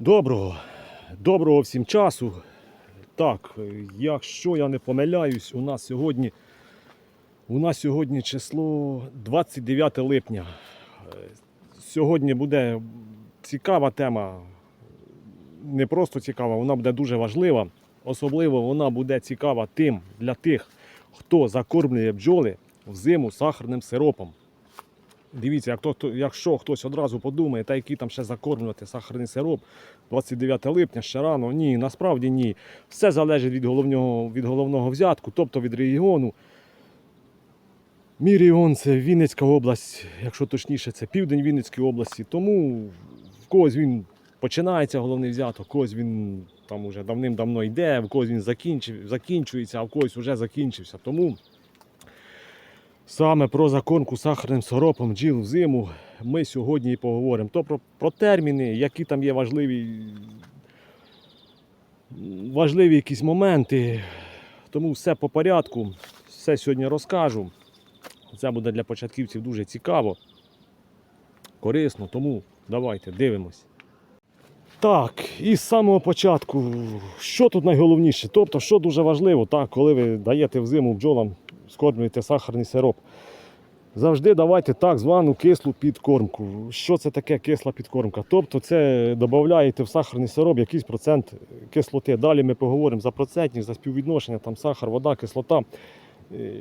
Доброго, доброго всім часу. Так, якщо я не помиляюсь, у нас сьогодні, у нас сьогодні число 29 липня. Сьогодні буде цікава тема. Не просто цікава, вона буде дуже важлива. Особливо вона буде цікава тим для тих, хто закормлює бджоли взиму сахарним сиропом. Дивіться, як то, якщо хтось одразу подумає, та який там ще закормлювати сахарний сироп 29 липня, ще рано. Ні, насправді ні. Все залежить від головного, від головного взятку, тобто від регіону. Мій регіон це Вінницька область, якщо точніше, це південь Вінницької області. Тому в когось він починається головний взяток, в когось він там уже давним-давно йде, в когось він закінчив, закінчується, а в когось вже закінчився. Тому Саме про закормку сахарним сиропом бджіл взиму ми сьогодні і поговоримо. То про, про терміни, які там є важливі, важливі якісь моменти. Тому все по порядку, все сьогодні розкажу. Це буде для початківців дуже цікаво, корисно, тому давайте дивимось. Так, і з самого початку, що тут найголовніше? Тобто, що дуже важливо, так, коли ви даєте взиму бджолам, скормлюєте сахарний сироп. Завжди давайте так звану кислу підкормку. Що це таке кисла підкормка? Тобто це додаєте в сахарний сироп якийсь процент кислоти. Далі ми поговоримо за процентність, за співвідношення, там сахар, вода, кислота. Е,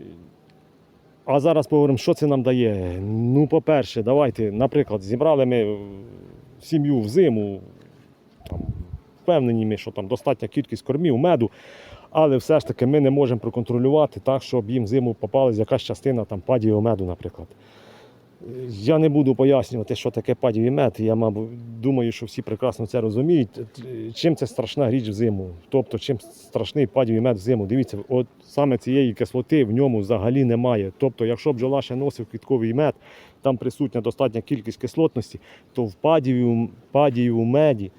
А зараз поговоримо, що це нам дає. Ну, по-перше, давайте, наприклад, зібрали ми сім'ю взиму, там, впевнені ми, що там достатня кількість кормів, меду, але все ж таки ми не можемо проконтролювати так, щоб їм зиму попалась якась частина там, падієвого меду, наприклад. Я не буду пояснювати, що таке падівий мед. Я, мабуть, думаю, що всі прекрасно це розуміють. Чим це страшна річ взиму? Тобто, чим страшний падівий мед взиму. Дивіться, от саме цієї кислоти в ньому взагалі немає. Тобто, якщо бджола ще носив квітковий мед, там присутня достатня кількість кислотності, то в падіві, падієву меді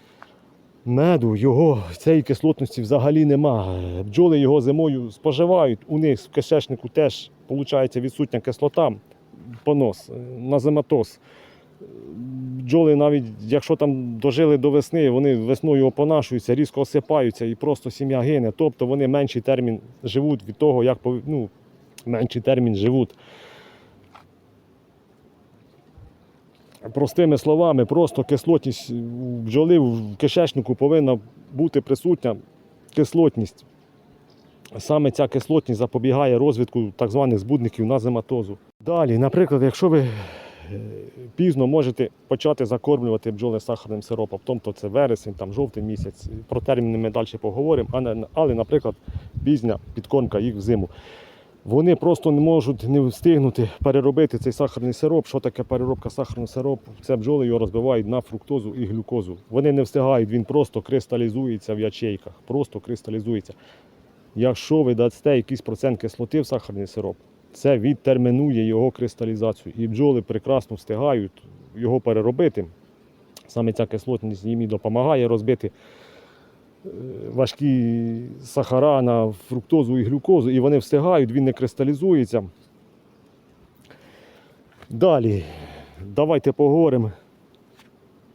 меду його цієї кислотності взагалі нема. Бджоли його зимою споживають. У них в кишечнику теж виходить відсутня кислота, понос, е, назематоз. Бджоли навіть, якщо там дожили до весни, вони весною опонашуються, різко осипаються і просто сім'я гине. Тобто вони менший термін живуть від того, як ну, менший термін живуть. Простими словами, просто кислотність бджоли в кишечнику повинна бути присутня кислотність. Саме ця кислотність запобігає розвитку так званих збудників на зематозу. Далі, наприклад, якщо ви е, пізно можете почати закормлювати бджоли сахарним сиропом, тобто це вересень, там, жовтий місяць, про терміни ми далі поговоримо, але, наприклад, пізня підкормка їх взиму. Вони просто не можуть не встигнути переробити цей сахарний сироп. Що таке переробка сахарного сиропу? Це бджоли його розбивають на фруктозу і глюкозу. Вони не встигають, він просто кристалізується в ячейках. Просто кристалізується. Якщо ви дасте якийсь процент кислоти в сахарний сироп, це відтермінує його кристалізацію. І бджоли прекрасно встигають його переробити. Саме ця кислотність їм і допомагає розбити важкі сахара на фруктозу і глюкозу, і вони встигають, він не кристалізується. Далі, давайте поговоримо,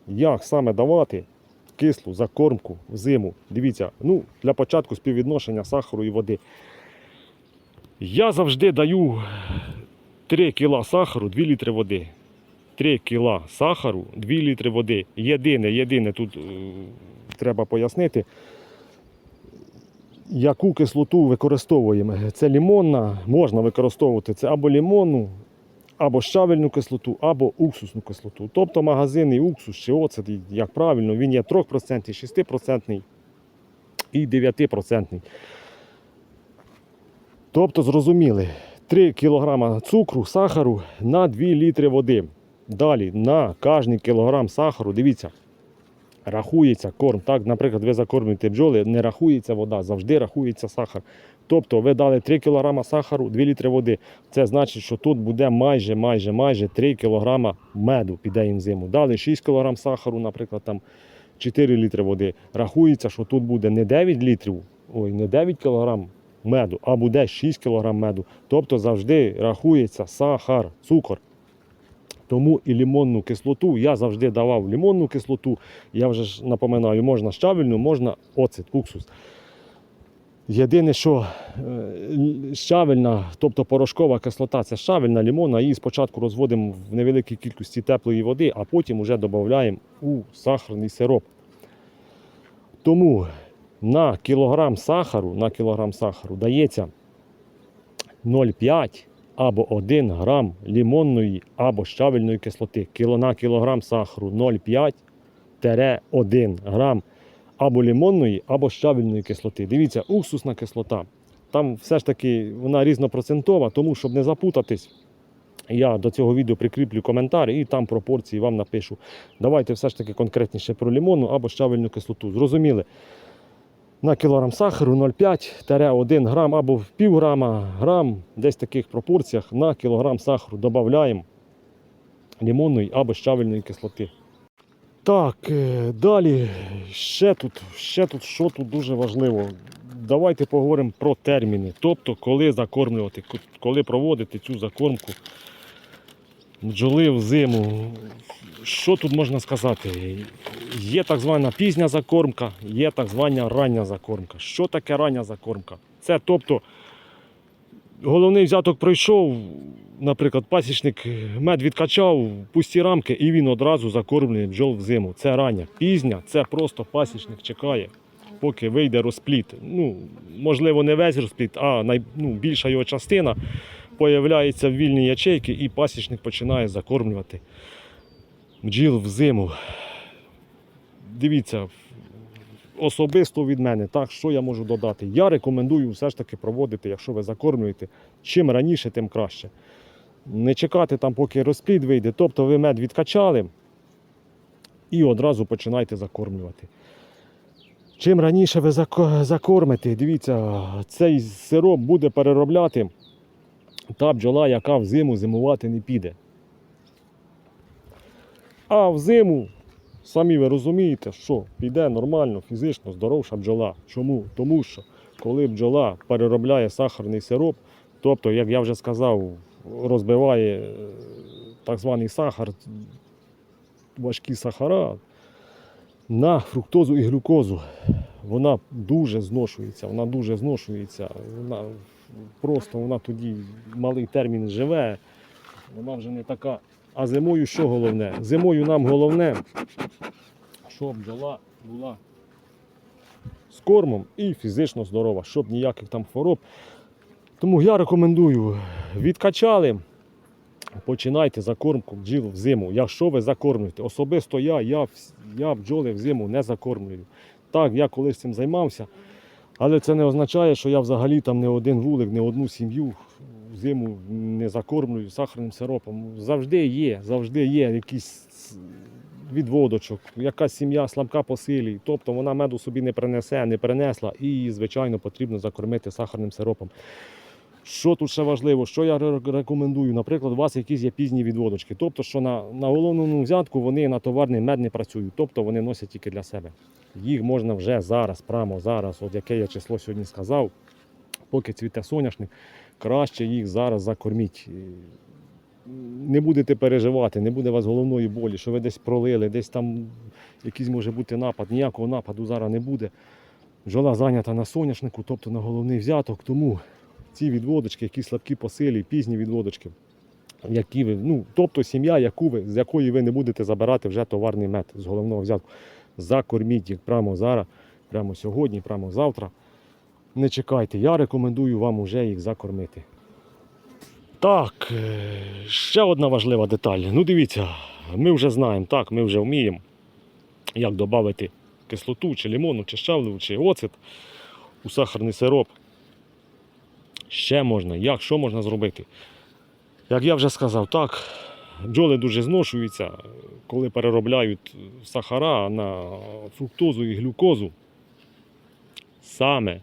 як саме давати кислу закормку взиму. Дивіться, ну, для початку співвідношення сахару і води. Я завжди даю 3 кг сахару, 2 літри води. 3 кг сахару, 2 літри води. Єдине, єдине тут е, треба пояснити, яку кислоту використовуємо. Це лімонна, можна використовувати це або лімонну, або щавельну кислоту, або уксусну кислоту. Тобто магазинний уксус чи оцет, як правильно, він є 3%, 6% і 9%. Тобто, зрозуміли, 3 кг цукру, сахару на 2 літри води. Далі на кожний кілограм сахару, дивіться, рахується корм. Так, наприклад, ви закормлюєте бджоли, не рахується вода, завжди рахується сахар. Тобто ви дали 3 кг сахару, 2 літри води. Це значить, що тут буде майже майже майже 3 кг меду піде їм зиму. Дали 6 кг сахару, наприклад, там 4 літри води. Рахується, що тут буде не 9 літрів, ой, не 9 кг меду, а буде 6 кг меду. Тобто завжди рахується сахар, цукор. Тому і лимонну кислоту я завжди давав лимонну кислоту. Я вже ж напоминаю, можна щавельну, можна оцет, уксус. Єдине, що е, щавельна, тобто порошкова кислота, це щавельна лимонна, її спочатку розводимо в невеликій кількості теплої води, а потім вже додаємо у сахарний сироп. Тому на кілограм сахару, на кілограм сахару дається 0,5 або 1 грам лимонної або щавельної кислоти. Кіло на кілограм сахару 0,5-1 грам або лимонної, або щавельної кислоти. Дивіться, уксусна кислота. Там все ж таки вона різнопроцентова, тому щоб не запутатись, я до цього відео прикріплю коментар і там пропорції вам напишу. Давайте все ж таки конкретніше про лимонну або щавельну кислоту. Зрозуміли? На кілограм сахару 0,5-1 грам або в пів грама, грам, десь в таких пропорціях на кілограм сахару додаємо лимонної або щавельної кислоти. Так, е, далі ще тут, ще тут, що тут дуже важливо. Давайте поговоримо про терміни. Тобто, коли закормлювати, коли проводити цю закормку бджоли в зиму. Що тут можна сказати? Є так звана пізня закормка, є так звана рання закормка. Що таке рання закормка? Це тобто головний взяток пройшов, наприклад, пасічник мед відкачав, пусті рамки, і він одразу закормлює бджол в зиму. Це рання. Пізня це просто пасічник чекає, поки вийде розпліт. Ну, можливо, не весь розпліт, а най, ну, більша його частина появляється в вільні ячейки, і пасічник починає закормлювати бджіл в зиму. Дивіться, особисто від мене, так, що я можу додати? Я рекомендую все ж таки проводити, якщо ви закормлюєте, чим раніше, тим краще. Не чекати там, поки розплід вийде. Тобто ви мед відкачали і одразу починайте закормлювати. Чим раніше ви закормите, дивіться, цей сироп буде переробляти та бджола, яка в зиму зимувати не піде. А в зиму, самі ви розумієте, що піде нормально, фізично здоровша бджола. Чому? Тому що коли бджола переробляє сахарний сироп, тобто, як я вже сказав, розбиває е, так званий сахар, важкі сахара на фруктозу і глюкозу, вона дуже зношується, вона дуже зношується. Вона просто вона тоді малий термін живе, вона вже не така. А зимою що головне? Зимою нам головне, щоб бджола була з кормом і фізично здорова, щоб ніяких там хвороб. Тому я рекомендую, відкачали, починайте закормку бджіл в зиму. Якщо ви закормлюєте, особисто я, я, я бджоли в зиму не закормлюю. Так, я колись цим займався, але це не означає, що я взагалі там не один вулик, не одну сім'ю зиму не закормлюю сахарним сиропом. Завжди є, завжди є якийсь відводочок, якась сім'я слабка по силі, тобто вона меду собі не принесе, не принесла, і звичайно, потрібно закормити сахарним сиропом. Що тут ще важливо, що я рекомендую? Наприклад, у вас якісь є пізні відводочки. Тобто, що на, на головному взятку вони на товарний мед не працюють, тобто вони носять тільки для себе. Їх можна вже зараз, прямо зараз, от яке я число сьогодні сказав, поки цвіте соняшник, краще їх зараз закорміть. Не будете переживати, не буде вас головної болі, що ви десь пролили, десь там якийсь може бути напад. Ніякого нападу зараз не буде. Бджола зайнята на соняшнику, тобто на головний взяток. Тому ці відводочки, які слабкі по силі, пізні відводочки, які ви, ну, тобто сім'я, яку ви, з якої ви не будете забирати вже товарний мед з головного взятку. Закорміть їх прямо зараз, прямо сьогодні, прямо завтра. Не чекайте, я рекомендую вам уже їх закормити. Так, е, ще одна важлива деталь. Ну дивіться, ми вже знаємо, так, ми вже вміємо, як додати кислоту, чи лимону, чи щавлеву, чи оцет у сахарний сироп. Ще можна, як, що можна зробити? Як я вже сказав, так, бджоли дуже зношуються, коли переробляють сахара на фруктозу і глюкозу. Саме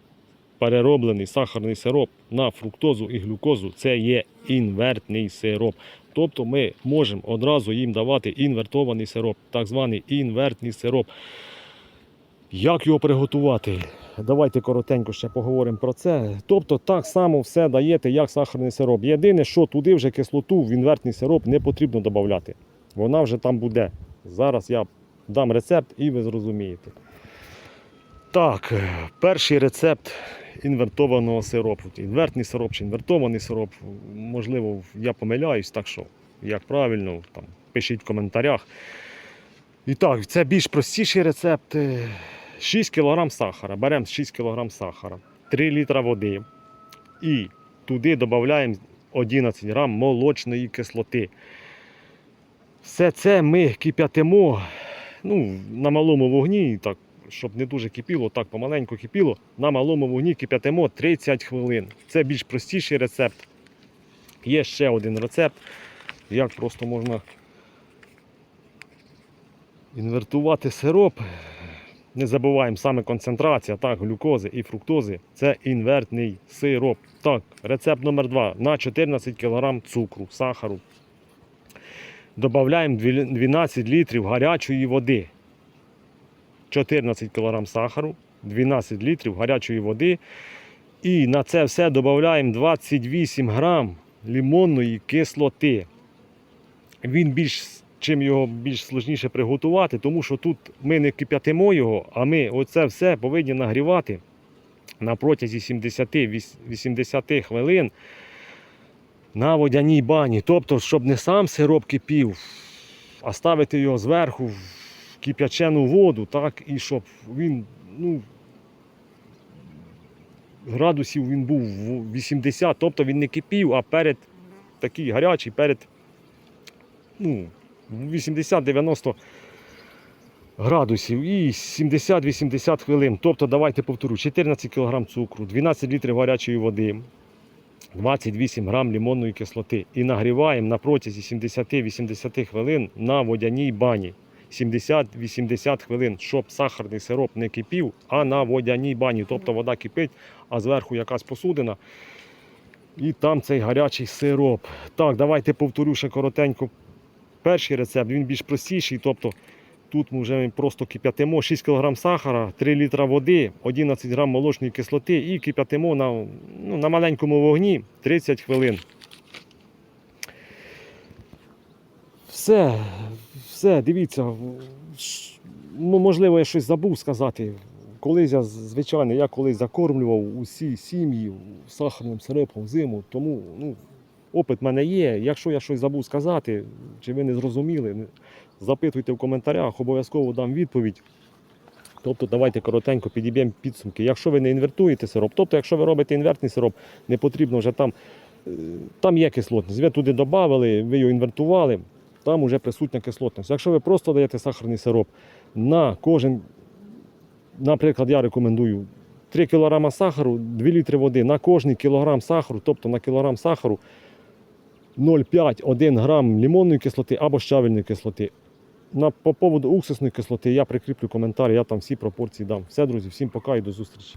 перероблений сахарний сироп на фруктозу і глюкозу це є інвертний сироп. Тобто ми можемо одразу їм давати інвертований сироп, так званий інвертний сироп. Як його приготувати? Давайте коротенько ще поговоримо про це. Тобто так само все даєте, як сахарний сироп. Єдине, що туди вже кислоту в інвертний сироп не потрібно додати. Вона вже там буде. Зараз я дам рецепт і ви зрозумієте. Так, перший рецепт інвертованого сиропу. Інвертний сироп чи інвертований сироп. Можливо, я помиляюсь, так що як правильно, там, пишіть в коментарях. І так, це більш простіший рецепт. Е, 6 кг сахара. Беремо 6 кг сахара, 3 літра води. І туди додаємо 11 грам молочної кислоти. Все це ми кип'ятимо ну, на малому вогні, так, щоб не дуже кипіло, так помаленьку кипіло. На малому вогні кип'ятимо 30 хвилин. Це більш простіший рецепт. Є ще один рецепт, як просто можна інвертувати сироп. Не забуваємо саме концентрація так, глюкози і фруктози це інвертний сироп. Так, рецепт номер 2 на 14 кг цукру, сахару. Додаємо 12 літрів гарячої води. 14 кг сахару, 12 літрів гарячої води. І на це все додаємо 28 грам лимонної кислоти. Він більш чим його більш сложніше приготувати, тому що тут ми не кип'ятимо його, а ми оце все повинні нагрівати на протязі 70-80 хвилин на водяній бані. Тобто, щоб не сам сироп кипів, а ставити його зверху кип'ячену воду, так, і щоб він, ну, градусів він був 80, тобто він не кипів, а перед такий гарячий, перед ну, 80-90 градусів і 70-80 хвилин. Тобто, давайте повторю, 14 кг цукру, 12 літрів гарячої води, 28 грам лимонної кислоти. І нагріваємо на протязі 70-80 хвилин на водяній бані. 70-80 хвилин, щоб сахарний сироп не кипів, а на водяній бані. Тобто вода кипить, а зверху якась посудина. І там цей гарячий сироп. Так, давайте повторю ще коротенько перший рецепт, він більш простіший. Тобто тут ми вже просто кип'ятимо 6 кг сахара, 3 літра води, 11 грам молочної кислоти і кип'ятимо на, ну, на маленькому вогні 30 хвилин. Все, все, дивіться. Ну, Можливо, я щось забув сказати. Колись я, звичайно, я колись закормлював усі сім'ї сахарним сиропом зиму, тому ну, опит в мене є. Якщо я щось забув сказати, чи ви не зрозуміли, запитуйте в коментарях, обов'язково дам відповідь. Тобто давайте коротенько підіб'ємо підсумки. Якщо ви не інвертуєте сироп, тобто якщо ви робите інвертний сироп, не потрібно вже там, е, там є кислотність. Ви туди додали, ви його інвертували, там вже присутня кислотність. Якщо ви просто даєте сахарний сироп на кожен, наприклад, я рекомендую 3 кг сахару, 2 літри води на кожний кілограм сахару, тобто на кілограм сахару 0,5-1 грам лимонної кислоти або щавельної кислоти. На, по поводу уксусної кислоти я прикріплю коментар, я там всі пропорції дам. Все, друзі, всім пока і до зустрічі.